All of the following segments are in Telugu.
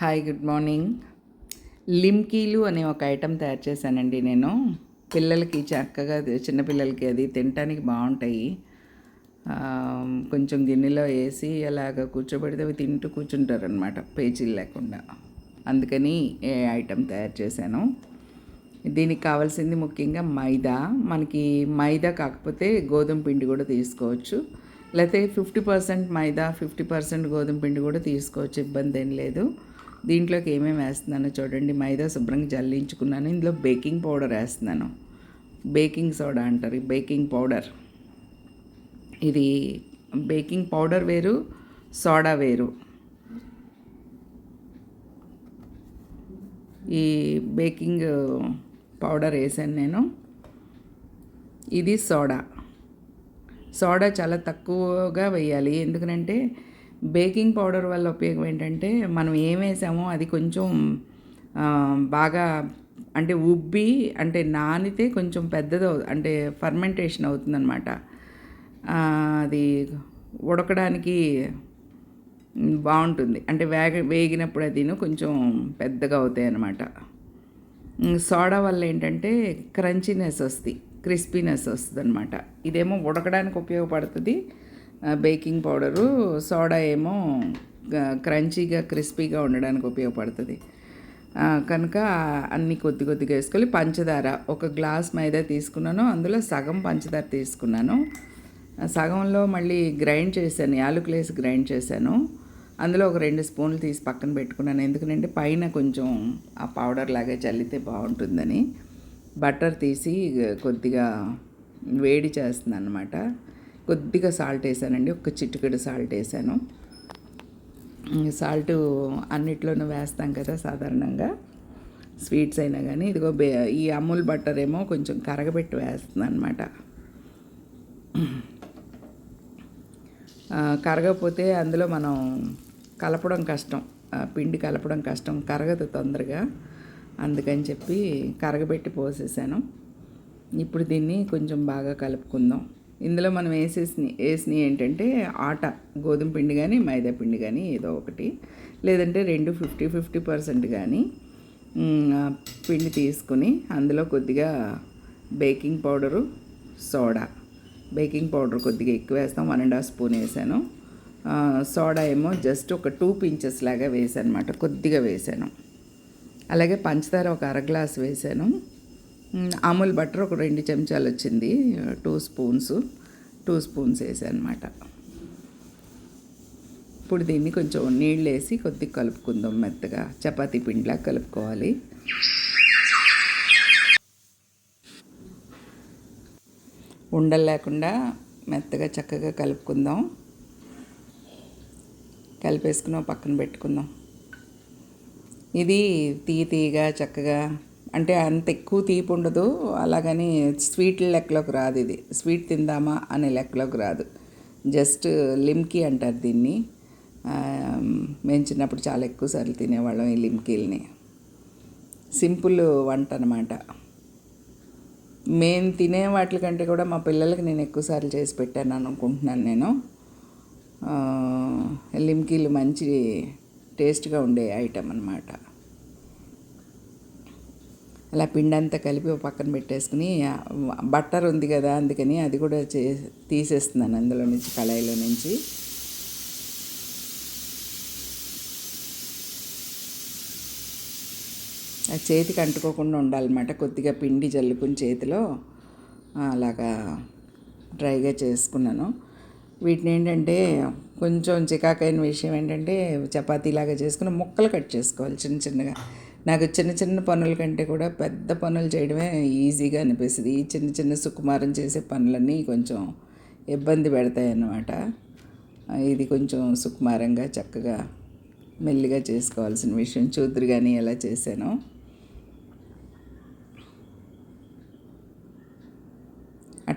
హాయ్ గుడ్ మార్నింగ్ లిమ్కీలు అనే ఒక ఐటెం తయారు చేశానండి నేను. పిల్లలకి చక్కగా చిన్నపిల్లలకి అది తినటానికి బాగుంటాయి. కొంచెం గిన్నెలో వేసి అలాగ కూర్చోబెడితే అవి తింటూ కూర్చుంటారు అనమాట పేచీలు లేకుండా. అందుకని ఏ ఐటెం తయారు చేశాను. దీనికి కావాల్సింది ముఖ్యంగా మైదా. మనకి మైదా కాకపోతే గోధుమ పిండి కూడా తీసుకోవచ్చు. లేకపోతే ఫిఫ్టీ పర్సెంట్ మైదా ఫిఫ్టీ పర్సెంట్ గోధుమ పిండి కూడా తీసుకోవచ్చు. ఇబ్బంది ఏం లేదు. దీంట్లోకి ఏమేమి వేస్తున్నానో చూడండి. మైదా శుభ్రంగా జల్లించుకున్నాను. ఇందులో బేకింగ్ పౌడర్ వేస్తున్నాను. బేకింగ్ సోడా అంటారు బేకింగ్ పౌడర్. ఇది బేకింగ్ పౌడర్ వేరు సోడా వేరు. ఈ బేకింగ్ పౌడర్ వేసాను నేను. ఇది సోడా. సోడా చాలా తక్కువగా వేయాలి. ఎందుకంటే బేకింగ్ పౌడర్ వల్ల ఉపయోగం ఏంటంటే మనం ఏం వేసామో అది కొంచెం బాగా అంటే ఉబ్బి అంటే నానితే కొంచెం పెద్దది అంటే ఫర్మెంటేషన్ అవుతుందన్నమాట. అది ఉడకడానికి బాగుంటుంది. అంటే వేగ వేగినప్పుడు అదిను కొంచెం పెద్దగా అవుతాయి అన్నమాట సోడా వల్ల ఏంటంటే క్రంచీనెస్ వస్తుంది క్రిస్పీనెస్ వస్తుంది అనమాట ఇదేమో ఉడకడానికి ఉపయోగపడుతుంది బేకింగ్ పౌడరు సోడా ఏమో క్రంచీగా క్రిస్పీగా ఉండడానికి ఉపయోగపడుతుంది. కనుక అన్ని కొద్ది కొద్దిగా వేసుకోవాలి పంచదార ఒక గ్లాస్ మైదా తీసుకున్నాను అందులో సగం పంచదార తీసుకున్నాను. సగంలో మళ్ళీ గ్రైండ్ చేశాను యాలకులు వేసి గ్రైండ్ చేశాను. అందులో ఒక రెండు స్పూన్లు తీసి పక్కన పెట్టుకున్నాను ఎందుకంటే పైన కొంచెం ఆ పౌడర్ లాగా చల్లితే బాగుంటుందని. బటర్ తీసి కొద్దిగా వేడి చేస్తుంది అనమాట కొద్దిగా సాల్ట్ వేసానండి. ఒక చిటికెడు సాల్ట్ వేసాను. సాల్ట్ అన్నిట్లోనూ వేస్తాం కదా సాధారణంగా. స్వీట్స్ అయినా కానీ ఇదిగో బే ఈ అమూల్ బట్టర్ ఏమో కొంచెం కరగబెట్టి వేస్తుంది అనమాట కరగకపోతే అందులో మనం కలపడం కష్టం. పిండి కలపడం కష్టం. కరగదు తొందరగా. అందుకని చెప్పి కరగబెట్టి పోసేసాను. ఇప్పుడు దీన్ని కొంచెం బాగా కలుపుకుందాం. ఇందులో మనం వేసేసి వేసిన ఏంటంటే ఆట గోధుమ పిండి కానీ మైదా పిండి కానీ ఏదో ఒకటి. లేదంటే రెండు ఫిఫ్టీ ఫిఫ్టీ పర్సెంట్ కానీ పిండి తీసుకుని అందులో కొద్దిగా baking powder soda. Baking powder కొద్దిగా ఎక్కువ వేస్తాం. వన్ అండ్ హాఫ్ స్పూన్ వేసాను. సోడా ఏమో జస్ట్ ఒక టూ పించెస్ లాగా వేసాను అనమాట కొద్దిగా వేసాను. అలాగే పంచదార ఒక అర గ్లాస్ వేసాను. అమూల్ బటర్ ఒక రెండు చెంచాలు వచ్చింది టూ స్పూన్స్ టూ స్పూన్స్ వేసాను అనమాట ఇప్పుడు దీన్ని కొంచెం నీళ్ళు వేసి కొద్దిగా కలుపుకుందాం మెత్తగా. చపాతీ పిండిలా కలుపుకోవాలి. ఉండలు లేకుండా మెత్తగా చక్కగా కలుపుకుందాం. కలిపేసుకుని పక్కన పెట్టుకుందాం. ఇది తీ తీయగా చక్కగా అంటే అంత ఎక్కువ తీపి ఉండదు. అలాగని స్వీట్ లెక్కలోకి రాదు ఇది. స్వీట్ తిందామా అనే లెక్కలోకి రాదు. జస్ట్ లిమ్కీ అంటారు దీన్ని. మేము చిన్నప్పుడు చాలా ఎక్కువ సార్లు తినేవాళ్ళం ఈ లిమ్కీల్ని. సింపుల్ వంట అనమాట మేము తినే వాటి కంటే కూడా మా పిల్లలకి నేను ఎక్కువసార్లు చేసి పెట్టాను అనుకుంటున్నాను నేను. లిమ్కీలు మంచి టేస్ట్గా ఉండే ఐటెం అనమాట అలా పిండి అంతా కలిపి పక్కన పెట్టేసుకుని బట్టర్ ఉంది కదా అందుకని అది కూడా చే తీసేస్తున్నాను అందులో నుంచి కళాయిలో నుంచి. ఆ చేతికి అంటుకోకుండా ఉండాలన్నమాట. కొద్దిగా పిండి జల్లుకుని చేతిలో అలాగా డ్రైగా చేసుకున్నాను. వీటిని ఏంటంటే కొంచెం చికాకైన విషయం ఏంటంటే చపాతీలాగా చేసుకుని ముక్కలు కట్ చేసుకోవాలి చిన్న చిన్నగా. నాకు చిన్న చిన్న పనుల కంటే కూడా పెద్ద పనులు చేయడమే ఈజీగా అనిపిస్తుంది. ఈ చిన్న చిన్న సుకుమారం చేసే పనులన్నీ కొంచెం ఇబ్బంది పెడతాయి అన్నమాట ఇది కొంచెం సుకుమారంగా చక్కగా మెల్లిగా చేసుకోవాల్సిన విషయం. చూద్దరు కానీ ఎలా చేశానో.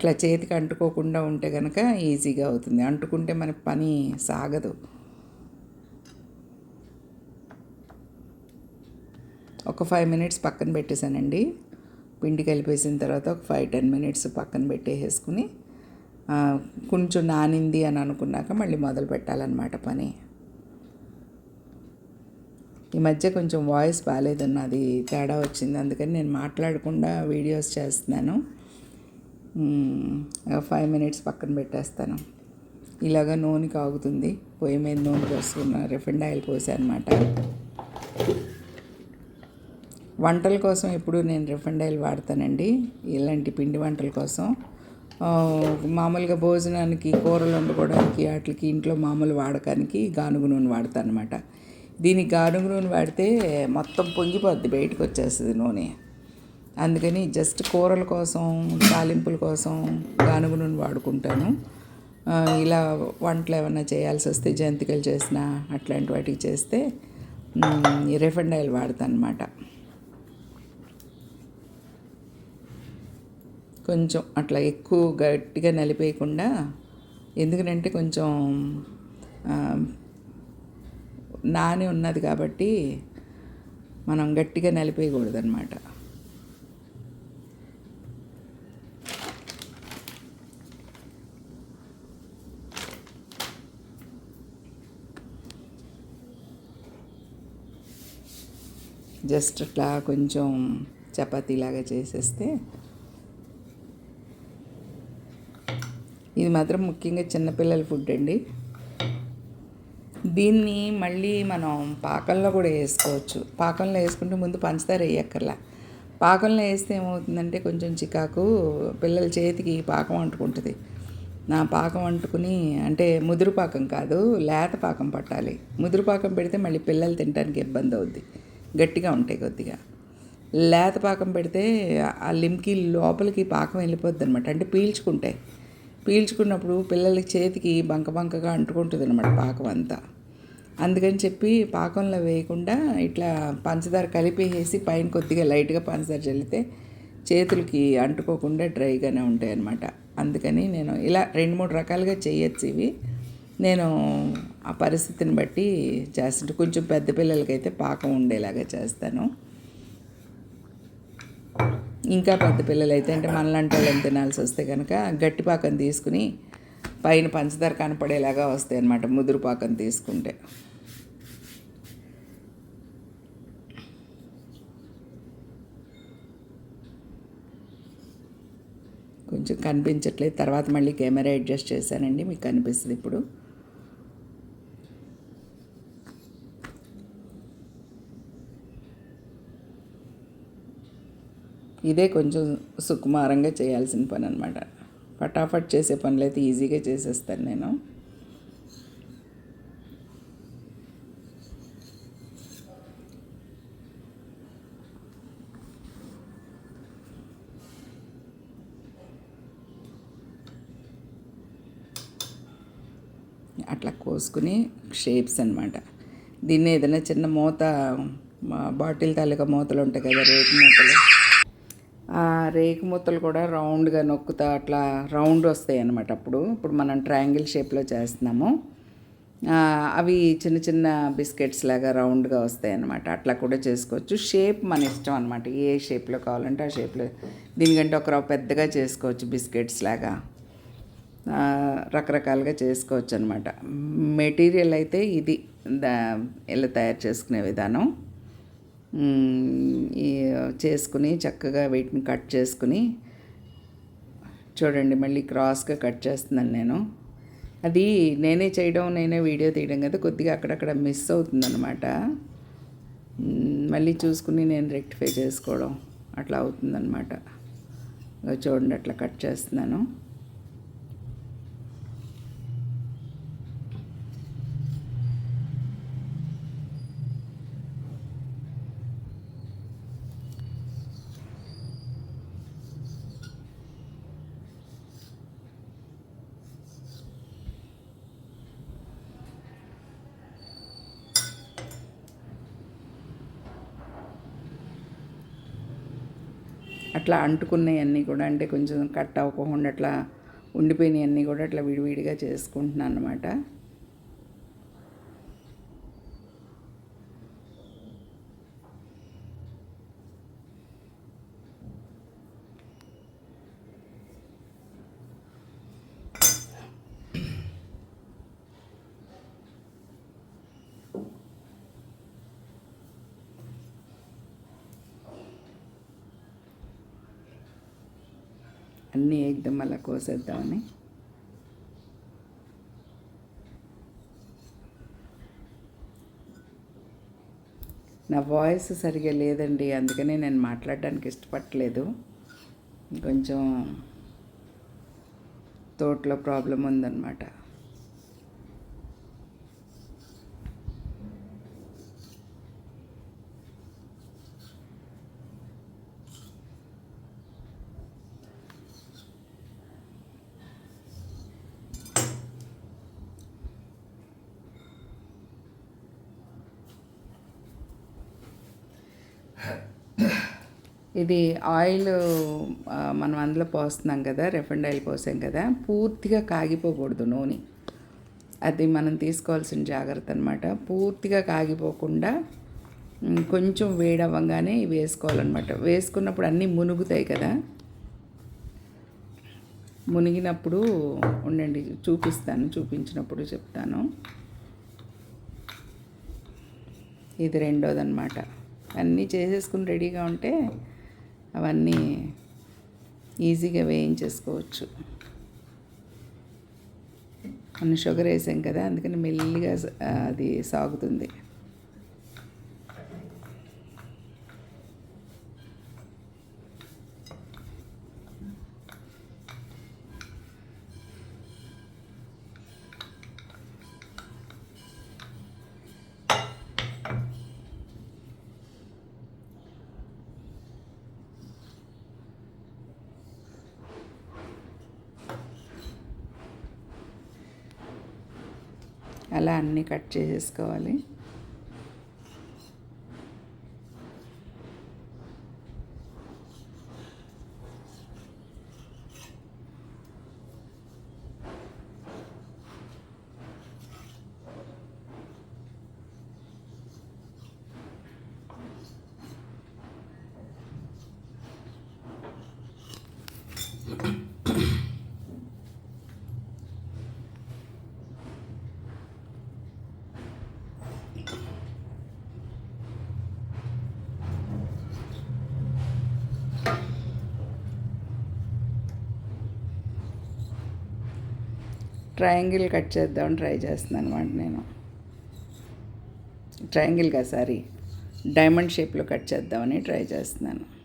అట్లా చేతికి అంటుకోకుండా ఉంటే కనుక ఈజీగా అవుతుంది. అంటుకుంటే మన పని సాగదు. ఒక ఫైవ్ మినిట్స్ పక్కన పెట్టేశానండి. పిండి కలిపేసిన తర్వాత ఒక ఫైవ్ టెన్ మినిట్స్ పక్కన పెట్టేసుకుని కొంచెం నానింది అని అనుకున్నాక మళ్ళీ మొదలు పెట్టాలన్నమాట పని. ఈ మధ్య కొంచెం వాయిస్ బాగాలేదు నాది తేడా వచ్చింది. అందుకని నేను మాట్లాడకుండా వీడియోస్ చేస్తున్నాను. ఫైవ్ మినిట్స్ పక్కన పెట్టేస్తాను. ఇలాగ నూనె కాగుతుంది. పొయ్యి మీద నూనె పోసుకున్న రిఫైండ్ ఆయిల్ పోసా అనమాట వంటల కోసం ఎప్పుడు నేను రిఫైండ్ ఆయిల్ వాడతానండి. ఇలాంటి పిండి వంటల కోసం. మామూలుగా భోజనానికి కూరలు వండుకోవడానికి వాటికి ఇంట్లో మామూలు వాడకానికి గానుగు నూనె వాడతాను అనమాట దీనికి గానుగు నూనె వాడితే మొత్తం పొంగిపోద్ది బయటకు వచ్చేస్తుంది నూనె. అందుకని జస్ట్ కూరల కోసం తాలింపుల కోసం గానుగు నూనె వాడుకుంటాను. ఇలా వంటలు ఏమన్నా చేయాల్సి వస్తే జంతికలు చేసిన అట్లాంటి వాటికి చేస్తే రిఫండ్ ఆయిల్ వాడతాను అనమాట కొంచెం అట్లా ఎక్కువ గట్టిగా నలిపేయకుండా ఎందుకంటే కొంచెం నాని ఉన్నది కాబట్టి మనం గట్టిగా నలిపేయకూడదు జస్ట్ అట్లా కొంచెం చపాతీలాగా చేసేస్తే. ఇది మాత్రం ముఖ్యంగా చిన్నపిల్లల ఫుడ్ అండి. దీన్ని మళ్ళీ మనం పాకంలో కూడా వేసుకోవచ్చు. పాకంలో వేసుకుంటే ముందు పంచదార వేయక్కర్లా. పాకంలో వేస్తే ఏమవుతుందంటే కొంచెం చికాకు పిల్లల చేతికి పాకం అంటుకుంటుంది. నా పాకం అంటుకుని అంటే ముదురు పాకం కాదు లేత పాకం పట్టాలి. ముదురు పాకం పెడితే మళ్ళీ పిల్లలు తినడానికి ఇబ్బంది అవుద్ది. గట్టిగా ఉంటాయి కొద్దిగా. లేత పాకం పెడితే ఆ లిమ్కి లోపలికి పాకం వెళ్ళిపోద్ది అనమాట అంటే పీల్చుకుంటాయి. పీల్చుకున్నప్పుడు పిల్లలకి చేతికి బంక బంకగా అంటుకుంటుంది అనమాట పాకం అంతా. అందుకని చెప్పి పాకంలో వేయకుండా ఇట్లా పంచదార కలిపేసి పైన కొద్దిగా లైట్గా పంచదార చల్లితే చేతులకి అంటుకోకుండా డ్రైగానే ఉంటాయి అనమాట అందుకని నేను ఇలా రెండు మూడు రకాలుగా చేయొచ్చు ఇవి. నేను ఆ పరిస్థితిని బట్టి చేస్తుంటే కొంచెం పెద్ద పిల్లలకైతే పాకం ఉండేలాగా చేస్తాను. ఇంకా పెద్ద పిల్లలు అయితే అంటే మనలాంటి వాళ్ళని తినాల్సి వస్తే కనుక గట్టి పాకం తీసుకుని పైన పంచదార కనపడేలాగా వస్తాయి అన్నమాట ముదురు పాకం తీసుకుంటే. కొంచెం కనిపించట్లేదు. తర్వాత మళ్ళీ కెమెరా అడ్జస్ట్ చేశానండి మీకు కనిపిస్తుంది ఇప్పుడు. ఇదే కొంచెం సుకుమారంగా చేయాల్సిన పని అనమాట ఫటాఫట్ చేసే పనులు అయితే ఈజీగా చేసేస్తాను నేను. అట్లా కోసుకుని షేప్స్ అనమాట దీన్ని ఏదైనా చిన్న మూత మా బాటిల్ తాలూకా మూతలు ఉంటాయి కదా రేపు మూతలు. రేకు ముత్తలు కూడా రౌండ్గా నొక్కుతా అట్లా రౌండ్ వస్తాయి అన్నమాట అప్పుడు. ఇప్పుడు మనం ట్రయాంగిల్ షేప్లో చేస్తున్నాము. అవి చిన్న చిన్న బిస్కెట్స్ లాగా రౌండ్గా వస్తాయి అన్నమాట. అట్లా కూడా చేసుకోవచ్చు. షేప్ మన ఇష్టం అనమాట ఏ షేప్లో కావాలంటే ఆ షేప్లో. దీనికంటే ఒక రవ్వ పెద్దగా చేసుకోవచ్చు బిస్కెట్స్ లాగా. రకరకాలుగా చేసుకోవచ్చు అనమాట మెటీరియల్ అయితే ఇది దా ఇలా తయారు చేసుకునే విధానం. చేసుకుని చక్కగా వీటిని కట్ చేసుకుని చూడండి మళ్ళీ క్రాస్గా కట్ చేస్తున్నాను నేను. అది నేనే చేయడం నేనే వీడియో తీయడం కదా కొద్దిగా అక్కడక్కడ మిస్ అవుతుందన్నమాట. మళ్ళీ చూసుకుని నేను రెక్టిఫై చేసుకోవడం అట్లా అవుతుందన్నమాట. చూడండి అట్లా కట్ చేస్తున్నాను. అట్లా అంటుకున్నవన్నీ కూడా. అంటే కొంచెం కట్ అవ్వకుండా అట్లా ఉండిపోయినవన్నీ కూడా అట్లా విడివిడిగా చేసుకుంటున్నాను అనమాట అన్నీ వేద్దాం అలా కోసేద్దామని. నా వాయిస్ సరిగా లేదండి అందుకనే నేను మాట్లాడడానికి ఇష్టపడలేదు కొంచెం తోటలో ప్రాబ్లం ఉందన్నమాట. ఇది ఆయిల్ మనం అందులో పోస్తున్నాం కదా రిఫండ్ ఆయిల్ పోసాం కదా పూర్తిగా కాగిపోకూడదు నూనె. అది మనం తీసుకోవాల్సిన జాగ్రత్త అనమాట పూర్తిగా కాగిపోకుండా కొంచెం వేడవ్వగానే ఇవి వేసుకోవాలన్నమాట. వేసుకున్నప్పుడు అన్నీ మునుగుతాయి కదా. మునిగినప్పుడు ఉండండి చూపిస్తాను చూపించినప్పుడు చెప్తాను. ఇది రెండోదన్నమాట. అన్నీ చేసేసుకుని రెడీగా ఉంటే అవన్నీ ఈజీగా వేయించేసుకోవచ్చు. మనం షుగర్ వేసాం కదా అందుకని మెల్లిగా అది సాగుతుంది. అలా అన్నీ కట్ చేసేసుకోవాలి. ట్రయాంగిల్ కట్ చేద్దామని ట్రై చేస్తున్నాను అనమాట నేను. ట్రయాంగిల్గా సారీ. డైమండ్ షేప్లో కట్ చేద్దామని ట్రై చేస్తున్నాను.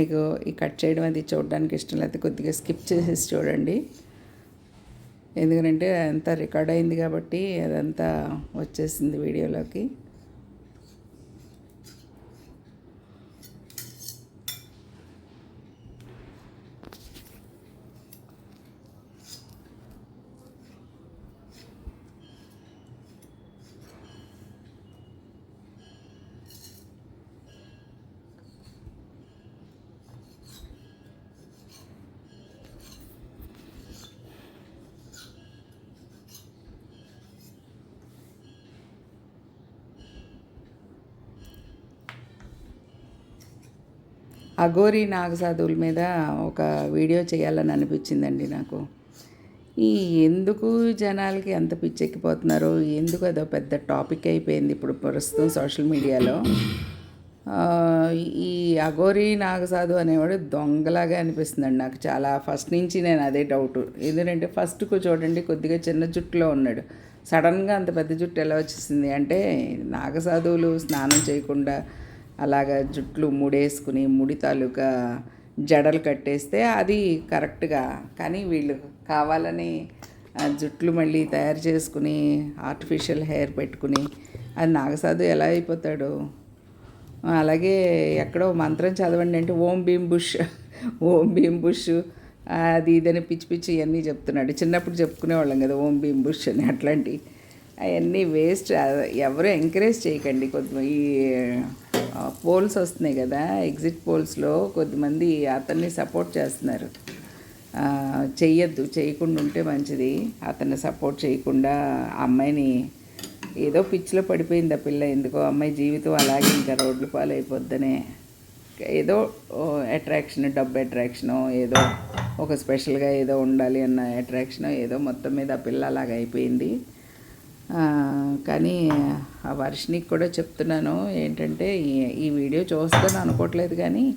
మీకు ఈ కట్ చేయడం అది చూడడానికి ఇష్టం లేకపోతే కొద్దిగా స్కిప్ చేసేసి చూడండి. ఎందుకంటే అంతా రికార్డ్ అయింది కాబట్టి అదంతా వచ్చేసింది వీడియోలోకి. అఘోరి నాగసాధువుల మీద ఒక వీడియో చేయాలని అనిపించిందండి నాకు. ఈ ఎందుకు జనాలకి ఎంత పిచ్చెక్కిపోతున్నారో ఎందుకు అదో పెద్ద టాపిక్ అయిపోయింది ఇప్పుడు ప్రస్తుతం సోషల్ మీడియాలో. ఈ అఘోరి నాగసాధు అనేవాడు దొంగలాగా అనిపిస్తుందండి నాకు చాలా. ఫస్ట్ నుంచి నేను అదే డౌట్ ఎందుకంటే ఫస్ట్కు చూడండి కొద్దిగా చిన్న జుట్టులో ఉన్నాడు. సడన్గా అంత పెద్ద జుట్టు ఎలా వచ్చేసింది అంటే నాగసాధువులు స్నానం చేయకుండా అలాగా జుట్లు ముడేసుకుని ముడి తాలూకా జడలు కట్టేస్తే అది కరెక్ట్గా. కానీ వీళ్ళు కావాలని జుట్లు మళ్ళీ తయారు చేసుకుని ఆర్టిఫిషియల్ హెయిర్ పెట్టుకుని అది నాగసాధు ఎలా అయిపోతాడు? అలాగే ఎక్కడో మంత్రం చదవండి అంటే ఓం భీం బుష్ ఓం భీం బుష్ అది ఇదని పిచ్చి పిచ్చి ఇవన్నీ చెప్తున్నాడు. చిన్నప్పుడు చెప్పుకునేవాళ్ళం కదా ఓం భీం బుష్ అని అట్లాంటి. అవన్నీ వేస్ట్ ఎవరు ఎంకరేజ్ చేయకండి. కొద్ది ఈ పోల్స్ వస్తున్నాయి కదా ఎగ్జిట్ పోల్స్లో కొద్దిమంది అతన్ని సపోర్ట్ చేస్తున్నారు. చెయ్యొద్దు చేయకుండా ఉంటే మంచిది. అతన్ని సపోర్ట్ చేయకుండా ఆ అమ్మాయిని ఏదో పిచ్చిలో పడిపోయింది ఆ పిల్ల ఎందుకో అమ్మాయి జీవితం అలాగే ఇంకా రోడ్ల పాలైపోద్దనే. ఏదో అట్రాక్షన్ డబ్బు అట్రాక్షను ఏదో ఒక స్పెషల్గా ఏదో ఉండాలి అన్న అట్రాక్షన్ ఏదో మొత్తం మీద ఆ పిల్ల అలాగ అయిపోయింది. కానీ ఆ వర్షినికి కూడా చెప్తున్నాను ఏంటంటే ఈ- వీడియో చూస్తాను అనుకోవట్లేదు కానీ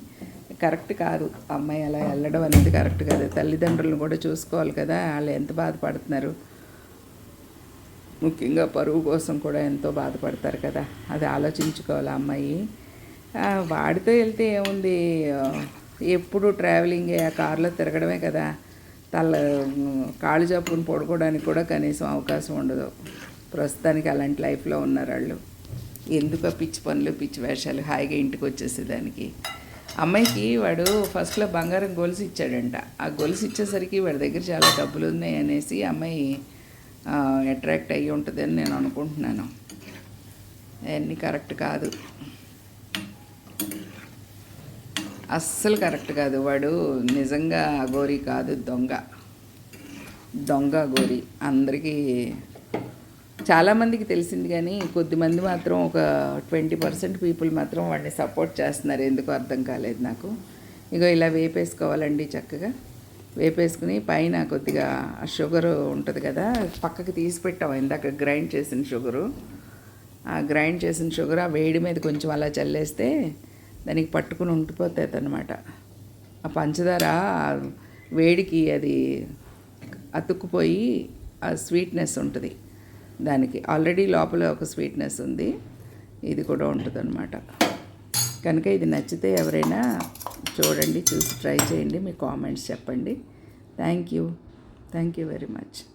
కరెక్ట్ కాదు. అమ్మాయి అలా వెళ్ళడం అనేది కరెక్ట్ కాదు. తల్లిదండ్రులను కూడా చూసుకోవాలి కదా వాళ్ళు ఎంత బాధపడుతున్నారు? ముఖ్యంగా పరువు కోసం కూడా ఎంతో బాధపడతారు కదా. అది ఆలోచించుకోవాలి అమ్మాయి. వాడితో వెళ్తే ఏముంది? ఎప్పుడు ట్రావెలింగ్ ఆ కారులో తిరగడమే కదా. తల కాళ్ళు చప్పును పడుకోవడానికి కూడా కనీసం అవకాశం ఉండదు. ప్రస్తుతానికి అలాంటి లైఫ్లో ఉన్నారు వాళ్ళు ఎందుకు పిచ్చి పనులు పిచ్చి వేషాలు హాయిగా ఇంటికి వచ్చేసేదానికి. అమ్మాయికి వాడు ఫస్ట్లో బంగారం గొలుసు ఇచ్చాడంట. ఆ గొలుసు ఇచ్చేసరికి వాడి దగ్గర చాలా డబ్బులు ఉన్నాయి అనేసి అమ్మాయి అట్రాక్ట్ అయ్యి ఉంటుందని నేను అనుకుంటున్నాను. అవన్నీ కరెక్ట్ కాదు. అస్సలు కరెక్ట్ కాదు. వాడు నిజంగా అఘోరి కాదు దొంగ. దొంగ అఘోరి. అందరికీ చాలామందికి తెలిసింది కానీ కొద్దిమంది మాత్రం ఒక ట్వంటీ పర్సెంట్ పీపుల్ మాత్రం వాడిని సపోర్ట్ చేస్తున్నారు. ఎందుకు అర్థం కాలేదు నాకు. ఇగో ఇలా వేపేసుకోవాలండి చక్కగా. వేపేసుకుని పైన కొద్దిగా షుగర్ ఉంటుంది కదా పక్కకి తీసి పెట్టాం ఇందాక గ్రైండ్ చేసిన షుగరు. ఆ గ్రైండ్ చేసిన షుగర్ ఆ వేడి మీద కొంచెం అలా చల్లేస్తే దానికి పట్టుకుని ఉండిపోతుంది అనమాట ఆ పంచదార వేడికి అది అతుక్కుపోయి ఆ స్వీట్నెస్ ఉంటుంది. దానికి ఆల్రెడీ లోపల ఒక స్వీట్నెస్ ఉంది. ఇది కూడా ఉంటుందన్నమాట. కనుక ఇది నచ్చితే ఎవరైనా చూడండి చూసి ట్రై చేయండి. మీ కామెంట్స్ చెప్పండి. Thank you thank you very much